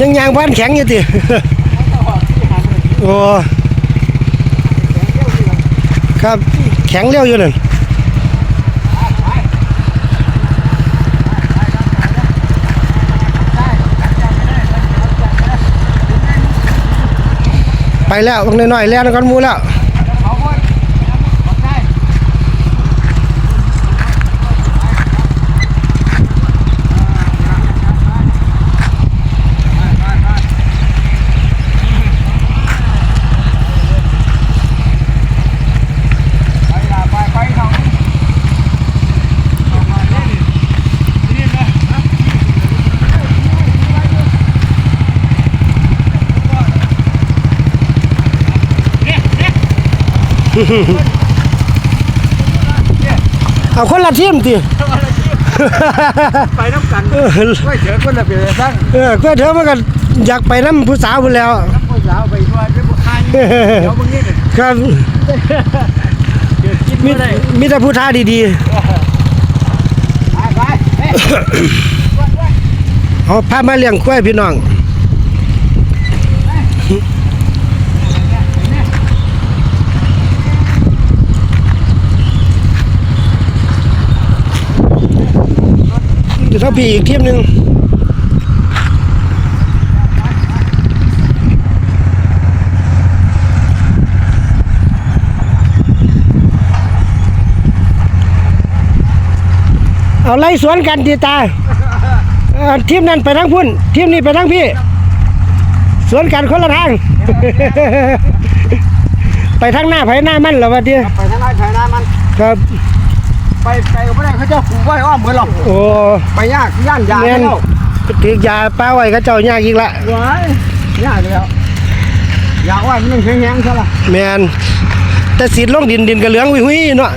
ยังยางบ้านแข็งอยู่ติโอ้ครับแข็งเร็วอยู่นั่นไปแล้วบางน้อยๆแล้วกันหมูแล้ว เอาคนละทีมติไปน้ำกันเออไม่เจอคนละเปลี่ยนทั้งเออก็เธอมันก็อยากไปน้ำผู้สาวพุ่นแหล้วน้ำผู้สาวไปทั่วที่บุคคลเดี๋ยวมึงนี่ครับเดี๋ยวกินมีไม่ได้มีแต่ผู้ท่าดีไปไปเฮ้ยๆเอาพามาเลี้ยงกล้วยพี่น้องเดี๋ยว ถ้าพี่อีกทีมหนึ่งเอาไล่สวนกันดีตาเอ่อทีมนั้นไปทางพุ่นทีมนี้ไปทางพี่ สวนกันคนละทาง ไปทางหน้าไผหน้ามันเหรอวะเดียไปทางไหนไปทางนั้นมัน ครับ ไปไปก็ไม่ได้เขาเจ้าขู่ไว้อ้อมเหมือนหรอกโอ้ไปยากย่านยาแม่นแล้วถือยาป้าไว้ก็เจ้ายากอีกละว้ายยากแล้วอยากว่ามันยังแข็งๆซะละแมนแต่สีดลงดินดินกระเหลืองวิหุยเนาะ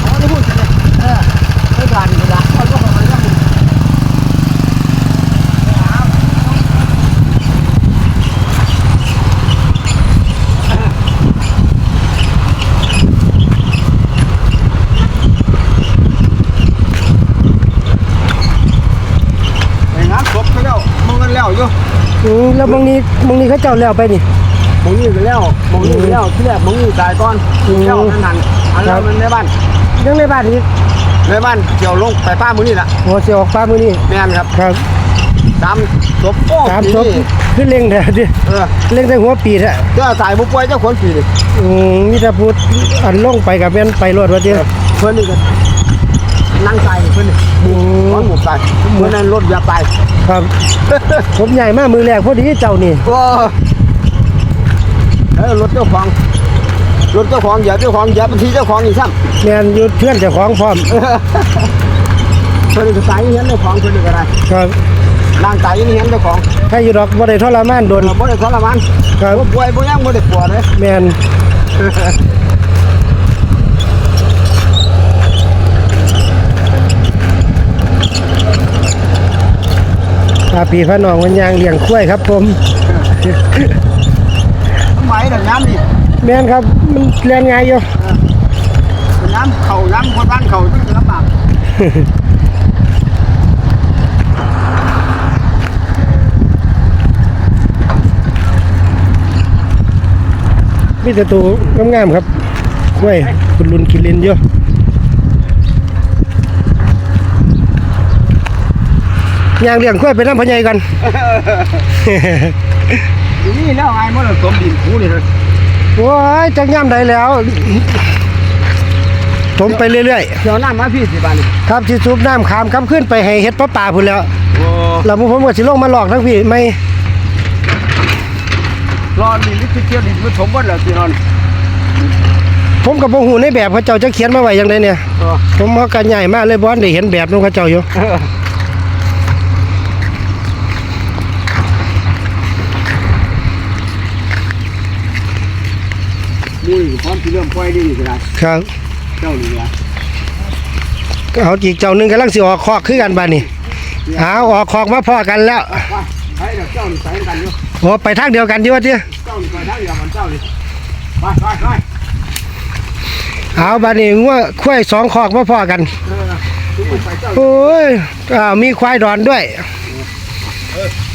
เขาได้พูดเลยเออไม่ผ่านเวลาเขาก็มาแล้ว ไปงานศพไปแล้วมึงกันแล้ว อยู่อืมแล้วบางนี้บางนี้เขาเจ้าแล้วไปนี่มึงนี่ไปแล้วมึงนี่ไปแล้วที่แรกมึงนี่ตายก่อนอืมเจ้านั่นนั่นอันครันั้บนมันในบ้านยังในบ้านอีกในบ้านเกี่ยวลงไปป้ามึงนี่แหละโอ้เสียออกฟ้ามือนี่แม่นครับครับตามศพโป้สามปีศพนี่ขึ้นเล็งแต่ดิเออเล็งแต่หัวปีแท้เจ้าตายบุป่วยเจ้าคนปีนี่อืมมีแต่พูดอันลงไปกับแม่นไปรถว่าเดียเพื่อนนี่ก็ นั่งตายเพื่อนนี่อืมร้อนหมูตายเมื่อนั้นรถยาตายครับ ผมใหญ่มากมือแรกพอดีเจ้านี่โอ้เออรถเจ้าของรถเจ้าของอย่าเจ้าของอย่าบางทีเจ้าของอีกซ้ำแมนอยู่เพื่อนเจ้าของพร้อมเพื่อนนี่ก็ตายอย่างนี้เจ้าของเพื่อนนี่ก็ได้ครับนั่งตายอย่างนี้เจ้าของถ้าอยู่ดอกบ่ได้ทรมานโดนเราบ่ได้ทรมานครับบ่ป่วยบ่ยังบ่ได้ปวดเลยแมน พาพี่พาน้องมันยางเลี้ยงกล้วยครับผมทำไมล่ะย้ำนี่แม่นครับมันเรียนง่ายอยู่ย้ำเข่าย้ำคนบ้านเข่าที่ลำบากมีแต่ตัวงามๆครับกล้วยคุณลุนกินเลนอยู่ ยางเลี้ยงกล้วยไปน้ำพะไยกันอยู่นี่แล้วไงมันสมดินคูนี่เลยโอ้ยจักย่ำใดแล้วผมไปเรื่อยเดี๋ยวน้ำมาพี่สิบาทนี่ๆครับที่สูบน้ำขามครับขึ้นไปให้เฮ็ดปลาป่าพุ่นแล้วโอ้แล้วผมก็สิลงมาหลอกทั้งพี่ไม่รอดินลิขิตเที่ยวดินมันสมบูรณ์แล้วสินอนผมกับบ่ฮู้ในแบบเขาเจ้าจะเขียนมาไว้จังไดเนี่ยเออผมเฮาก็ใหญ่มากเลยบ่ทันได้เห็นแบบของเขาเจ้าอยู่ นี่พร้อมที่เริ่มปล่อยนี่ก็ได้ครับ เจ้านี่ละเอาอีกเจ้าหนึงกำลังสิออกคอกคือกันบ้านี่เอาออกคอกมาพอกันแล้วไปไปเดี๋ยวเจ้านี่ใส่กันอยู่โอ้ไปทางเดียวกันอยู่ว่าติเจ้านี่ไปทางเดียวมันเจ้านี่ไปไปไปเอาบ้านี่งัวควายสองคอกมาพอกัน เออทุกคนไปเจ้า โอ้ยอ่ามีควายดอนด้วย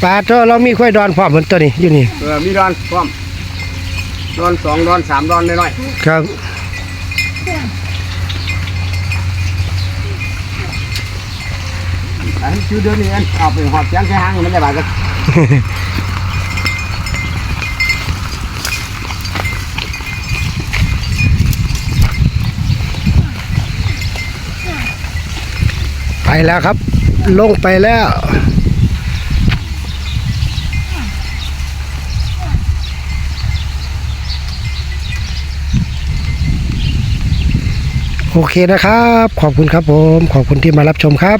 ปลาเจ้าเรามีควายดอนพร้อมเหมือนตัวนี้อยู่นี่ เออมีดอนพร้อม ดอนสองดอนสามดอนน้อยครับ ๆอันนี้ชื่อเดือนนี้อันเอาไปหอบเสียงแค่หางมันได้บาทกันไปแล้วครับ ลงไปแล้ว โอเคนะครับ ขอบคุณครับผม ขอบคุณที่มารับชมครับ